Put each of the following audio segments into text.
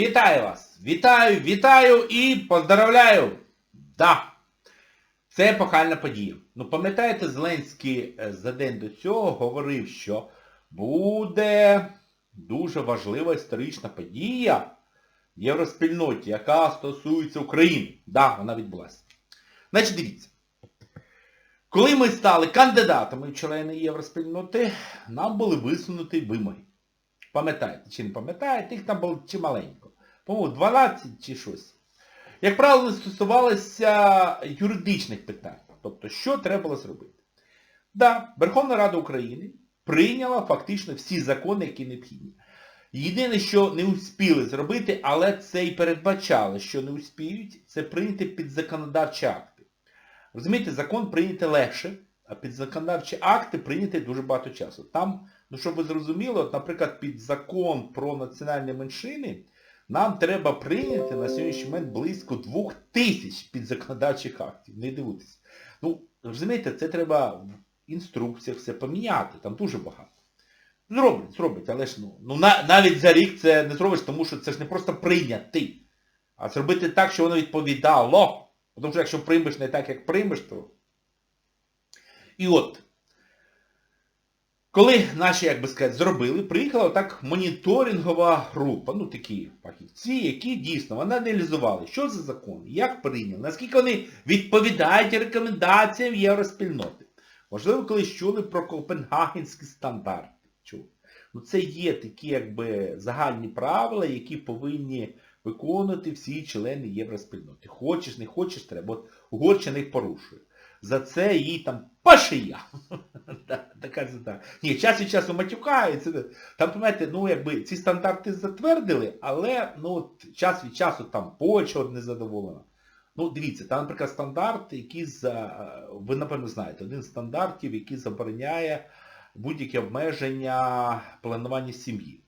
Вітаю вас! Вітаю, вітаю і поздравляю! Да! Це епохальна подія. Ну, пам'ятаєте, Зеленський е, за день до цього говорив, що буде дуже важлива історична подія в євроспільноті, яка стосується України. Да, вона відбулася. Значить, дивіться. Коли ми стали кандидатами в члени євроспільноти, нам були висунуті вимоги. Пам'ятаєте, чи не пам'ятаєте, їх там було чималенько. По-моєму, 12 чи щось. Як правило, стосувалося юридичних питань. Тобто, що треба було зробити? Да, Верховна Рада України прийняла фактично всі закони, які необхідні. Єдине, що не успіли зробити, але це і передбачало, що не успіють, це прийняти підзаконодавчі акти. Розумієте, закон прийняти легше, а підзаконодавчі акти прийняти дуже багато часу. Там, ну щоб ви зрозуміли, от, наприклад, під закон про національні меншини нам треба прийняти на сьогоднішній момент близько двох тисяч підзаконодавчих актів. Не дивуйтесь. Ну, розумієте, це треба в інструкціях все поміняти, там дуже багато. Зроблять, зроблять, але ж ну, ну на, навіть за рік це не зробиш, тому що це ж не просто прийняти, а зробити так, щоб воно відповідало. Тому що якщо приймеш не так, як приймеш, то... І от, коли наші, як би сказати, зробили, приїхала так моніторингова група, ну такі фахівці, які дійсно аналізували, що за закон, як прийняли, наскільки вони відповідають рекомендаціям євроспільноти. Можливо, колись чули про Копенгагенські стандарти. Ну це є такі якби загальні правила, які повинні виконувати всі члени євроспільноти. Хочеш, не хочеш, треба. От Угорщина їх порушує. За це їй там пашия. Така це. Ні, час від часу матюкається. Там, розумієте, ну якби ці стандарти затвердили, але ну, от, час від часу там Польща от незадоволена. Ну, дивіться, там, наприклад, стандарт, який за... Ви, напевно, знаєте, один з стандартів, який забороняє будь-які обмеження планування сім'ї.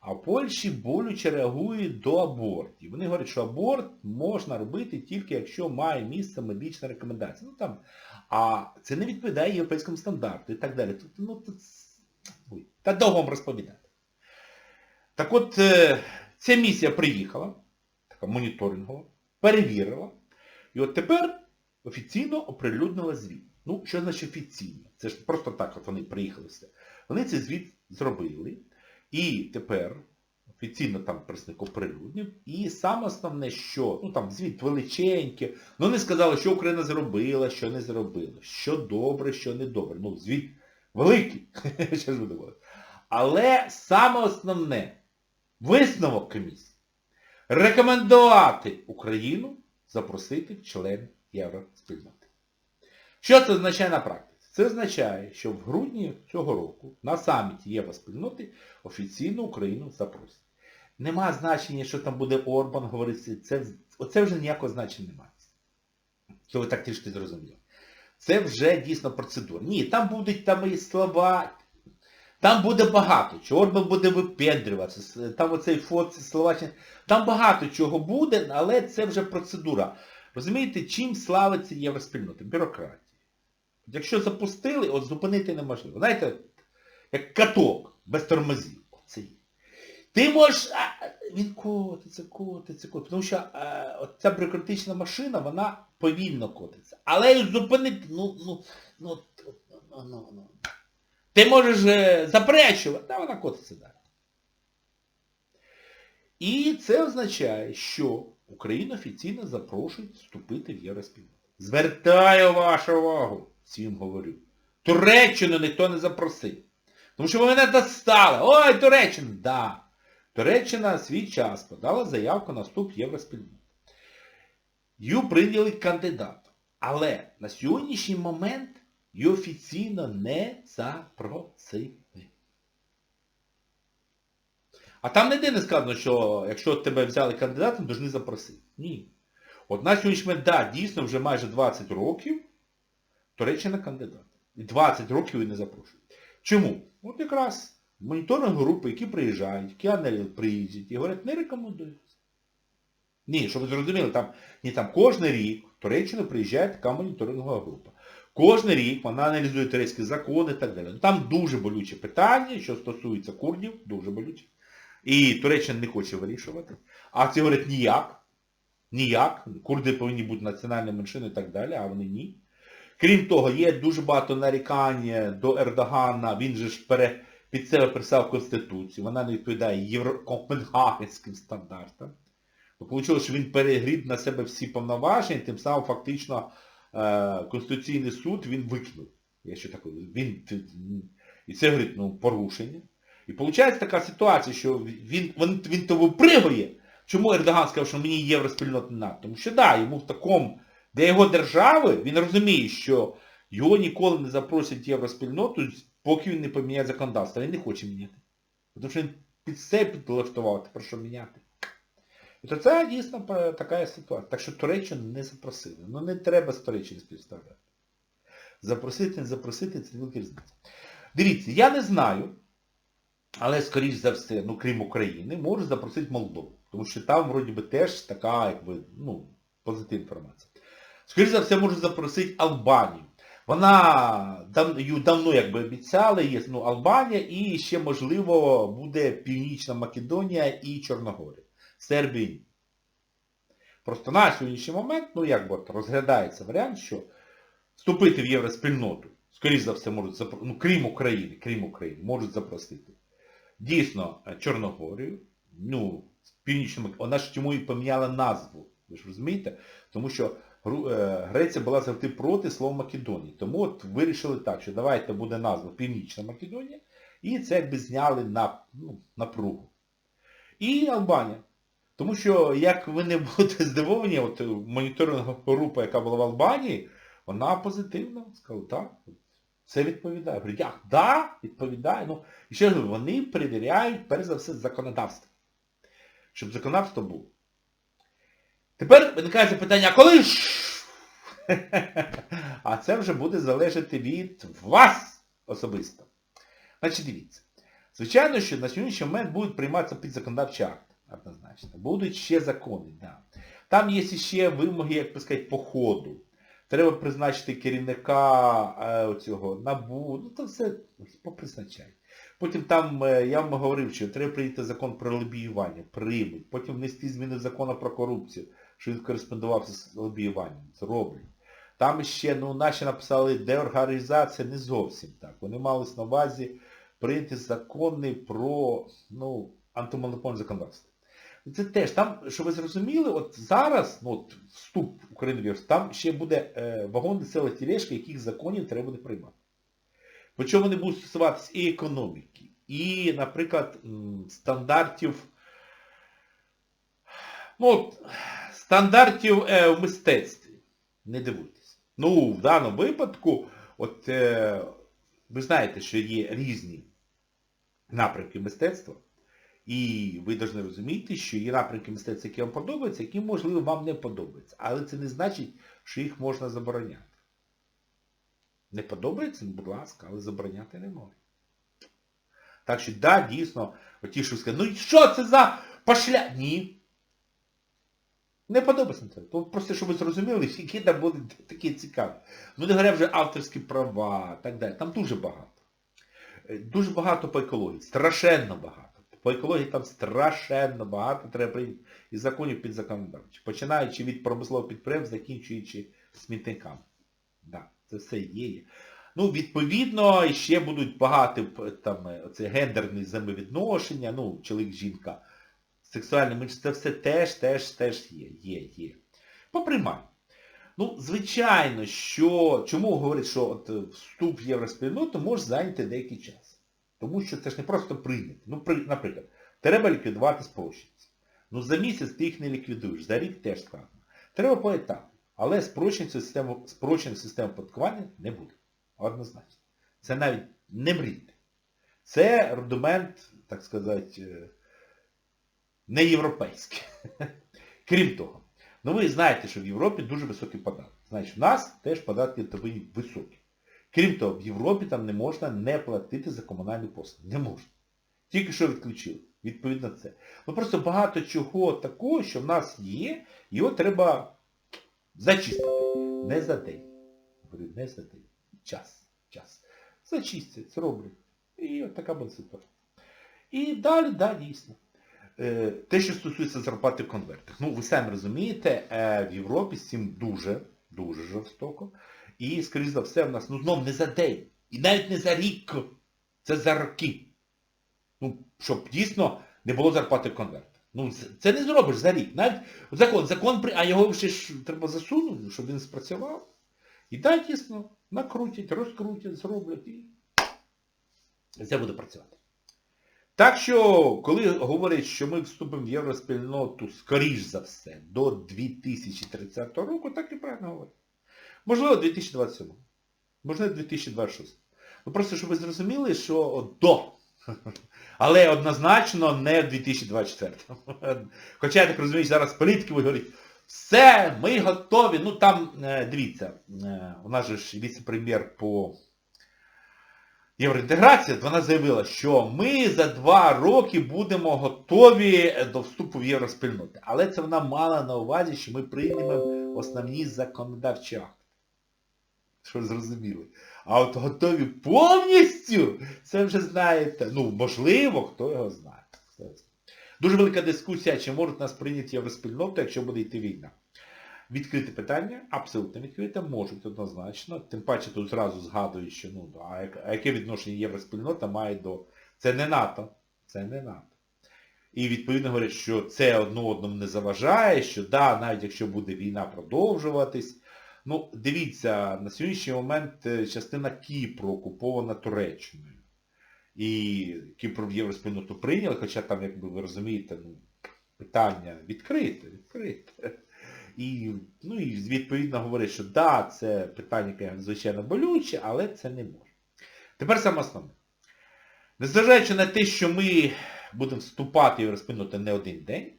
А в Польщі болюче реагують до абортів. Вони говорять, що аборт можна робити тільки, якщо має місце медична рекомендація. Ну, там, а це не відповідає європейському стандарту і так далі. Тут, ну, тут, та довго вам розповідати. Так от, е, ця місія приїхала, така моніторингова, перевірила, і от тепер офіційно оприлюднила звіт. Ну, що значить офіційно? Це ж просто так, от вони приїхали все. Вони цей звіт зробили. І тепер офіційно там представник оприлюднив. І саме основне, що, ну там звіт величенький, ну не сказали, що Україна зробила, що не зробила, що добре, що не добре. Ну, звіт великий, що ж говорити. Але саме основне, висновок комісії, рекомендувати Україну запросити член Євроспільноти. Що це означає на практиці? Це означає, що в грудні цього року на саміті Євроспільноти офіційно Україну запросять. Нема значення, що там буде Орбан говорити, це, оце вже ніякого значення немає. Що ви так трішки зрозуміли. Це вже дійсно процедура. Ні, там будуть там і слова, там буде багато чого. Орбан буде випендрюватися, там оцей фот, Словаччина, там багато чого буде, але це вже процедура. Розумієте, чим славиться євроспільнота? Бюрократія. Якщо запустили, от зупинити неможливо. Знаєте, як каток без тормозів. Оце є. Ти можеш... А, він котиться, котиться, котиться. Тому що а, от ця бюрократична машина, вона повільно котиться. Але зупинити, ну, ну, ну, ну, ну, ну. Ти можеш е, заперечувати, а вона котиться далі. І це означає, що Україну офіційно запрошують вступити в Євроспільноту. Звертаю вашу увагу, всім говорю. Туреччину ніхто не запросив. Тому що ви мене достали. Ой, Туреччина! Да. Туреччина свій час подала заявку на вступ в Євроспільноту. Її прийняли кандидатом. Але на сьогоднішній момент її офіційно не запросили. А там ніде не сказано, що якщо тебе взяли кандидатом, повинні запросити. Ні. От на сьогоднішній момент, да, дійсно вже майже 20 років Туреччина кандидат. І 20 років і не запрошують. Чому? От якраз моніторинг групи, які приїжджають, які приїздять і говорять, не рекомендується. Ні, щоб ви зрозуміли, там, ні, там кожен рік в Туреччину приїжджає така моніторингова група. Кожен рік вона аналізує турецькі закони і так далі. Там дуже болюче питання, що стосується курдів, дуже болюче. І Туреччина не хоче вирішувати. А ці говорять ніяк. Ніяк. Курди повинні бути національною меншиною і так далі, а вони ні. Крім того, є дуже багато нарікань до Ердогана, він же ж пере, під себе писав Конституцію, вона не відповідає євро... копенгагенським стандартам. То вийшло, що він перегріб на себе всі повноваження, тим самим фактично е, Конституційний суд він викинув. Я ще такий, він, і це, говорить, ну, порушення. І виходить така ситуація, що він, він, він то випригує. Чому Ердоган сказав, що мені євроспільнот не надо? Тому що да, йому в такому, де його держави, він розуміє, що його ніколи не запросять євроспільноту, поки він не поміняє законодавство. Він не хоче міняти. Тому що він під себе підлаштував, тепер що міняти. І то це дійсно така ситуація. Так що Туреччину не запросили. Ну не треба з Туреччини співставляти. Запросити, не запросити, це велика різниця. Дивіться, я не знаю, але, скоріш за все, ну крім України, можуть запросити Молдову. Тому що там, вроді би, теж така, якби, ну, позитивна інформація. Скоріше за все, можуть запросити Албанію. Вона дав, давно якби обіцяли, є ну, Албанія і ще, можливо, буде Північна Македонія і Чорногорія. Сербія. ні. Просто на сьогоднішній момент, ну як би от розглядається варіант, що вступити в євроспільноту, скоріш за все, можуть запросити, ну крім України, крім України, можуть запросити. Дійсно, Чорногорію, ну, Північну Македонію, вона ж чому і поміняла назву, ви ж розумієте? Тому що Греція була завжди проти слова Македонії. Тому от вирішили так, що давайте буде назва Північна Македонія, і це якби зняли на, ну, напругу. І Албанія. Тому що, як ви не будете здивовані, от моніторингова група, яка була в Албанії, вона позитивно сказала, так, це відповідає. Говорю, як? Да, відповідає. Ну, і ще говорю, вони перевіряють, перш за все, законодавство. Щоб законодавство було. Тепер виникає запитання, коли ж? А це вже буде залежати від вас особисто. Значить, дивіться. Звичайно, що на сьогоднішній момент будуть прийматися підзаконодавчі акти. Однозначно. Будуть ще закони, да. Там є ще вимоги, як би сказати, по ходу. Треба призначити керівника е, цього НАБУ, ну то все попризначають. Потім там, е, я вам говорив, що треба прийняти закон про лобіювання, приймуть. Потім внести зміни в закон про корупцію, що він кореспондувався з лобіюванням. Зроблять. Там ще, ну, наші написали, деорганізація не зовсім так. Вони мали на увазі прийняти закони про, ну, антимонопольне законодавство. Це теж, там, щоб ви зрозуміли, от зараз, ну, от вступ України в Європу, там ще буде е, вагон села тілешки, яких законів треба буде приймати. Причому вони будуть стосуватися і економіки, і, наприклад, стандартів, ну, от, стандартів е, в мистецтві. Не дивуйтесь. Ну, в даному випадку, от, е, ви знаєте, що є різні напрямки мистецтва. І ви повинні розуміти, що є напрямки мистецтва, які вам подобаються, які, можливо, вам не подобаються. Але це не значить, що їх можна забороняти. Не подобається, ну, будь ласка, але забороняти не можна. Так що, да, дійсно, оті, що скажуть, ну що це за пошля... Ні. Не подобається це. Просто, щоб ви зрозуміли, які там будуть такі цікаві. Ну, не говоря вже авторські права, так далі. Там дуже багато. Дуже багато по екології. Страшенно багато. По екології там страшенно багато треба прийняти із законів під законодавчі. Починаючи від промислових підприємств, закінчуючи смітниками. Да, це все є. Ну, відповідно, ще будуть багато там, оце гендерні взаємовідношення, ну, чоловік-жінка, сексуальне менше, це все теж, теж, теж є, є, є. Поприймай. Ну, звичайно, що, чому говорять, що от вступ в євроспільноту може зайняти деякий час. Тому що це ж не просто прийняти. Ну, при, наприклад, треба ліквідувати спрощенці. Ну за місяць ти їх не ліквідуєш, за рік теж складно. Треба поетапно. Але спрощену систему, спрощену систему податкування не буде. Однозначно. Це навіть не мрійте. Це рудимент, так сказати, не європейський. Крім того, ну ви знаєте, що в Європі дуже високий податок. Значить, в нас теж податки тобі високі. Крім того, в Європі там не можна не платити за комунальні послуги. Не можна. Тільки що відключили. Відповідно це. Ну просто багато чого такого, що в нас є, його треба зачистити. Не за день. Говорю, не за день. Час. Час. Зачистять, зроблять. І от така буде ситуація. І далі, да, дійсно. Е, Те, що стосується зарплати в конвертах. Ну, ви самі розумієте, е, в Європі з цим дуже, дуже жорстоко. І, скоріш за все, в нас, ну, знов не за день. І навіть не за рік. Це за роки. Ну, щоб дійсно не було зарплати в конвертах. Ну, це не зробиш за рік. Навіть закон, закон, а його ще ж треба засунути, щоб він спрацював. І так, дійсно, накрутять, розкрутять, зроблять і це буде працювати. Так що, коли говорять, що ми вступимо в євроспільноту, скоріш за все, до 2030 року, так і правильно говорять. Можливо, 2027. Можливо, 2026. Ну просто, щоб ви зрозуміли, що до. Але однозначно не в 2024. Хоча, я так розумію, зараз політики говорять, все, ми готові. Ну там, е, дивіться, е, у нас же ж віце-прем'єр по євроінтеграції, вона заявила, що ми за два роки будемо готові до вступу в євроспільноти. Але це вона мала на увазі, що ми приймемо основні законодавчі акти. Що зрозуміли. А от готові повністю, це вже знаєте, ну, можливо. Хто його знає. Дуже велика дискусія, чи можуть нас прийняти євроспільноту, якщо буде йти війна. Відкрите питання, абсолютно відкрите, можуть однозначно. Тим паче тут зразу згадують, що ну, а яке відношення євроспільнота має до... Це не НАТО. Це не НАТО. І відповідно говорять, що це одно одному не заважає, що да, навіть якщо буде війна продовжуватись. Ну, дивіться, на сьогоднішній момент е, частина Кіпру окупована Туреччиною. І Кіпр в євроспільноту прийняли, хоча там, як ви розумієте, ну, питання відкрите, відкрите. І, ну, і відповідно говорить, що да, це питання, яке звичайно болюче, але це не може. Тепер саме основне. Незважаючи на те, що ми будемо вступати в євроспільноту не один день,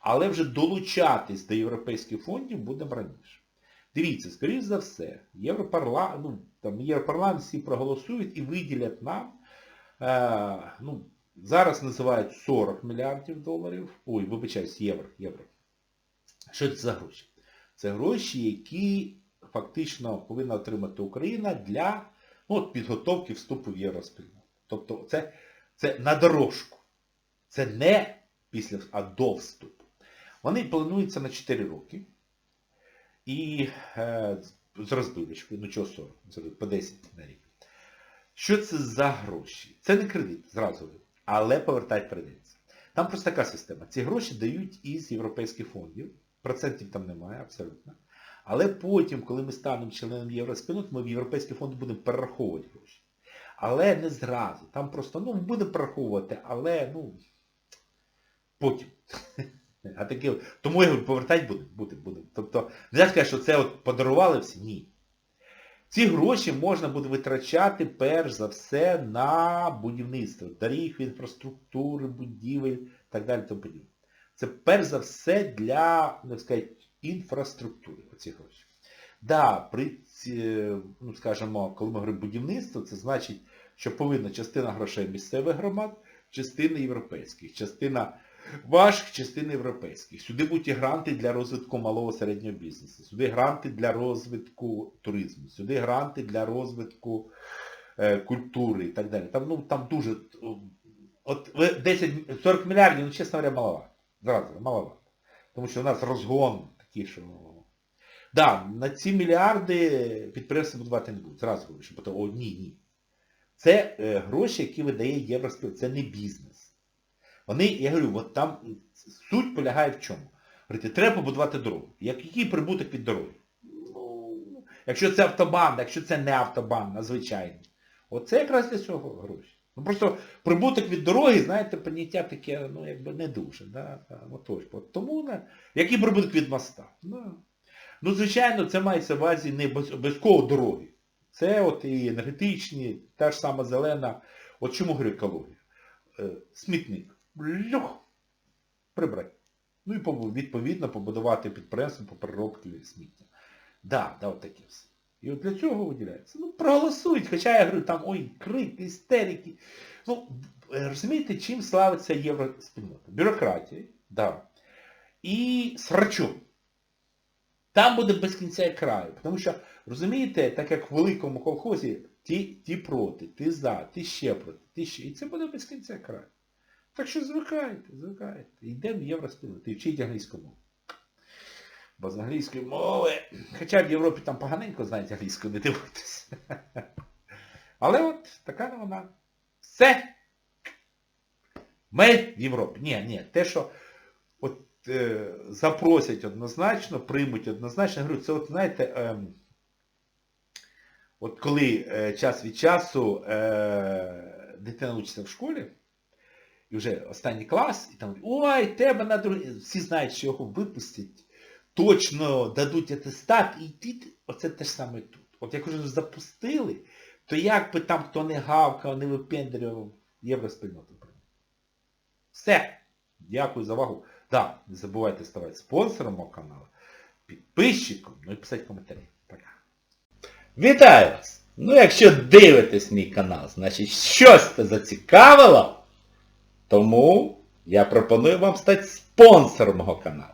але вже долучатись до європейських фондів будемо раніше. Дивіться, скоріш за все, Європарла... ну, там, Європарламент всі проголосують і виділять нам, е, ну, зараз називають 40 мільярдів доларів, ой, вибачаюсь, євро, євро. Що це за гроші? Це гроші, які фактично повинна отримати Україна для ну, от, підготовки вступу в євроспільноту. Тобто це, це на дорожку. Це не після, а до вступу. Вони плануються на 4 роки. І е, з розбивочкою, ну чого 40, по 10 на рік. Що це за гроші? Це не кредит, зразу, але повертати прийдеться. Там просто така система. Ці гроші дають із європейських фондів. Процентів там немає, абсолютно. Але потім, коли ми станемо членом євроспільнот, ми в європейські фонди будемо перераховувати гроші. Але не зразу. Там просто, ну, будемо перераховувати, але, ну, потім. А таке, тому я говорю, повертати будемо, будемо, будемо. Тобто, не я скажу, що це от подарували всі, ні. Ці гроші можна буде витрачати перш за все на будівництво, доріг, інфраструктури, будівель, і так далі тому подібне. Це перш за все для, так сказати, інфраструктури, оці гроші. Да, при, ну, скажімо, коли ми говоримо будівництво, це значить, що повинна частина грошей місцевих громад, частина європейських, частина ваших, частина європейських. Сюди будуть і гранти для розвитку малого середнього бізнесу, сюди гранти для розвитку туризму, сюди гранти для розвитку е, культури і так далі. Там, ну, там дуже... От 10, 40 мільярдів, ну, чесно говоря, маловато. Зразу, маловато. Тому що у нас розгон такий, що... Да, на ці мільярди підприємства будувати не будуть. Зразу говорю, що о, ні, ні. Це е, гроші, які видає Євроспіль, це не бізнес. Вони, я говорю, от там суть полягає в чому? Говорите, треба побудувати дорогу. Як, який прибуток від дороги? Ну, якщо це автобан, якщо це не автобан, а. Оце якраз для цього гроші. Ну просто прибуток від дороги, знаєте, поняття таке, ну, якби не дуже. Да? Отож, от тому, не. який прибуток від моста? Да. Ну, звичайно, це мається в увазі не обов'язково дороги. Це от і енергетичні, та ж сама зелена. От чому говорю екологія? Е, смітник. Льох. Прибрати. Ну і відповідно побудувати підприємство по переробці сміття. Да, да, от таке все. І от для цього виділяється. Ну, проголосують, хоча я говорю, там, ой, крик, істерики. Ну, розумієте, чим славиться євроспільнота? Бюрократією, да. І срачом. Там буде без кінця краю. Тому що, розумієте, так як в великому колхозі, ті, ті проти, ти за, ти ще проти, ти ще. І це буде без кінця краю. Так що звикайте, звикайте. Йдемо в євроспільноти, і вчіть англійську мову. Бо з англійської мови, хоча в Європі там поганенько знають англійську, не дивитися. Але от така вона. Все. Ми в Європі. Ні, ні, те, що от е, запросять однозначно, приймуть однозначно, я говорю, це от, знаєте, ем, от коли е, час від часу е, дитина учиться в школі, і вже останній клас, і там, ой, тебе на другий, всі знають, що його випустять, точно дадуть атестат, і ти, оце те ж саме тут. От як вже запустили, то як би там хто не гавкав, не випендрював, євроспільноту прийме. Все. Дякую за увагу. Так, не забувайте ставати спонсором мого каналу, підписчиком, ну і писати коментарі. Пока. Вітаю вас! Ну якщо дивитесь мій канал, значить щось це зацікавило, тому я пропоную вам стати спонсором мого каналу.